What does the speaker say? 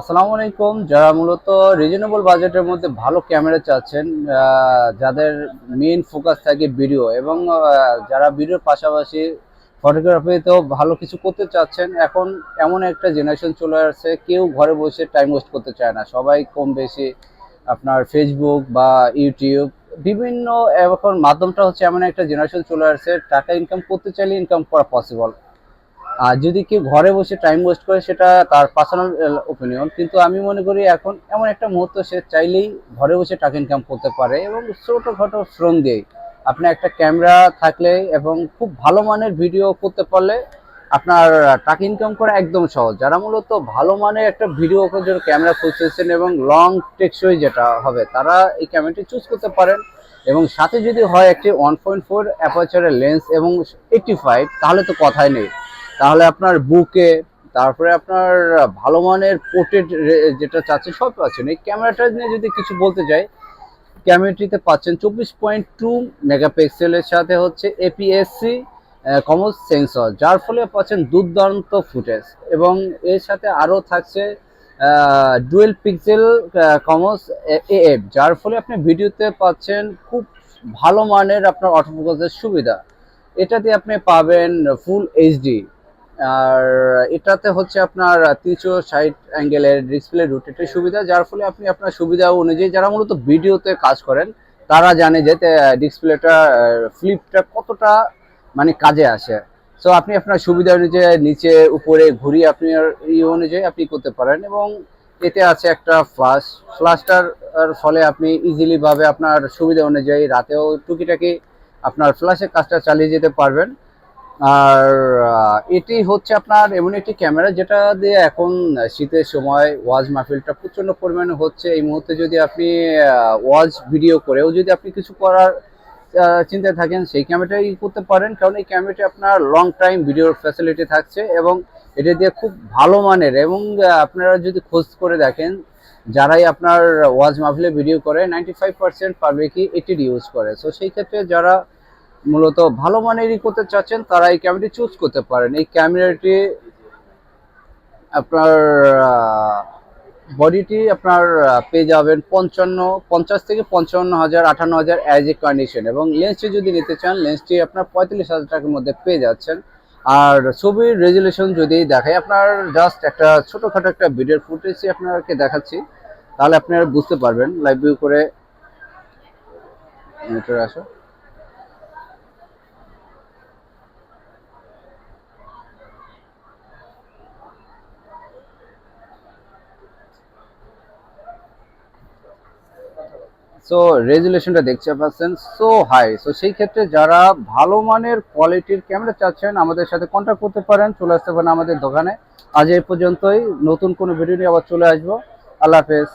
আসসালামু আলাইকুম। যারা মূলত রিজনেবল বাজেটের মধ্যে ভালো ক্যামেরা চাচ্ছেন যাদের মেইন ফোকাস থাকে ভিডিও এবং যারা ভিডিওর পাশাপাশি ফটোগ্রাফিতেও ভালো কিছু করতে চাচ্ছেন, এখন এমন একটা জেনারেশন চলে আসছে, কেউ ঘরে বসে টাইম ওয়েস্ট করতে চায় না। সবাই কম বেশি আপনার ফেসবুক বা ইউটিউব বিভিন্ন এখন মাধ্যমটা হচ্ছে এমন একটা জেনারেশন চলে আসছে, টাকা ইনকাম করতে চাইলে ইনকাম করা পসিবল আর যদি কেউ ঘরে বসে টাইম ওয়েস্ট করে, সেটা তার পার্সোনাল ওপিনিয়ন কিন্তু আমি মনে করি এখন এমন একটা মুহূর্ত, সে চাইলেই ঘরে বসে টাকা ইনকাম করতে পারে এবং ছোটোখাটো শ্রম দিয়েই। আপনি একটা ক্যামেরা থাকলে এবং খুব ভালো মানের ভিডিও করতে পারলে আপনার টাকা ইনকাম করা একদম সহজ। যারা মূলত ভালো মানের একটা ভিডিও জন্য ক্যামেরা খুঁজতেছেন এবং লং টেকসই যেটা হবে, তারা এই ক্যামেরাটি চুজ করতে পারেন। এবং সাথে যদি হয় একটি ওয়ান পয়েন্ট ফোর অ্যাপারচারের লেন্স এবং এইটটি ফাইভ তাহলে তো কথাই নেই। তাহলে আপনার বুকে, তারপরে আপনার ভালো মানের পোর্ট্রেট যেটা চাচ্ছে সব পাচ্ছেন। এই ক্যামেরাটা নিয়ে যদি কিছু বলতে যাই, ক্যামেরাটিতে পাচ্ছেন চব্বিশ পয়েন্ট টু মেগাপিক্সেলের সাথে হচ্ছে এপিএসসি কমস সেন্সর যার ফলে পাচ্ছেন দুর্দান্ত ফুটেজ। এবং এর সাথে আরও থাকছে ডুয়েল পিক্সেল কমস এএফ যার ফলে আপনি ভিডিওতে পাচ্ছেন খুব ভালো মানের আপনার অটোফোকাসের সুবিধা। এটাতে আপনি পাবেন ফুল এইচডি আর এটাতে হচ্ছে আপনার তিনশো ষাট অ্যাঙ্গেলের ডিসপ্লে রোটেটের সুবিধা, যার ফলে আপনি আপনার সুবিধা অনুযায়ী যারা মূলত ভিডিওতে কাজ করেন, তারা জানে যে ডিসপ্লেটা ফ্লিপটা কতটা মানে কাজে আসে। সো আপনি আপনার সুবিধা অনুযায়ী নিচে, উপরে ঘুরিয়ে আপনি এই অনুযায়ী আপনি করতে পারেন এবং এতে আছে একটা ফ্লাশ ফ্লাশটার ফলে আপনি ইজিলিভাবে আপনার সুবিধা অনুযায়ী রাতেও টুকিটাকি আপনার ফ্লাশের কাজটা চালিয়ে যেতে পারবেন। আর এটি হচ্ছে আপনার এমন একটি ক্যামেরা যেটা দিয়ে এখন শীতের সময় ওয়াজ মাহফিলটা প্রচণ্ড পরিমাণে হচ্ছে। এই মুহূর্তে যদি আপনি ওয়াজ ভিডিও করেও যদি আপনি কিছু করার চিন্তায় থাকেন, সেই ক্যামেরাটাই করতে পারেন। কারণ এই ক্যামেরাটি আপনার লং টাইম ভিডিওর ফ্যাসিলিটি থাকছে এবং এটা দিয়ে খুব ভালো মানের এবং আপনারা যদি খোঁজ করে দেখেন, যারাই আপনার ওয়াজ মাহফিলে ভিডিও করে নাইনটি ফাইভ পার্সেন্ট পারবে কি এটি ইউজ করে। সো সেই ক্ষেত্রে যারা মূলত ভালো মানেরই করতে চাচ্ছেন, তারা এই ক্যামেরাটি চুজ করতে পারেন। এই ক্যামেরাটি আপনার বডিটি আপনার পেয়ে যাবেন পঞ্চান্ন, পঞ্চাশ থেকে পঞ্চান্ন হাজার, আটান্ন হাজার অ্যাজ এ কন্ডিশন এবং লেন্সটি যদি নিতে চান লেন্সটি আপনার পঁয়তাল্লিশ হাজার টাকার মধ্যে পেয়ে যাচ্ছেন। আর ছবির রেজুলেশন যদি দেখায় আপনার জাস্ট একটা ছোটোখাটো একটা ভিডিওর ফুটেজই আপনাকে দেখাচ্ছি, তাহলে আপনারা বুঝতে পারবেন। লাইভ ভিউ করে আসো। সো রেজুলেশনটা দেখতে পাচ্ছেন সো হাই সো সেই ক্ষেত্রে যারা ভালো মানের কোয়ালিটির ক্যামেরা চাচ্ছেন, আমাদের সাথে কন্ট্যাক্ট করতে পারেন। চলে আসতে পারেন আমাদের দোকানে। আজ এই পর্যন্তই। নতুন কোনো ভিডিও নিয়ে আবার চলে আসব। আল্লাহ হাফেজ।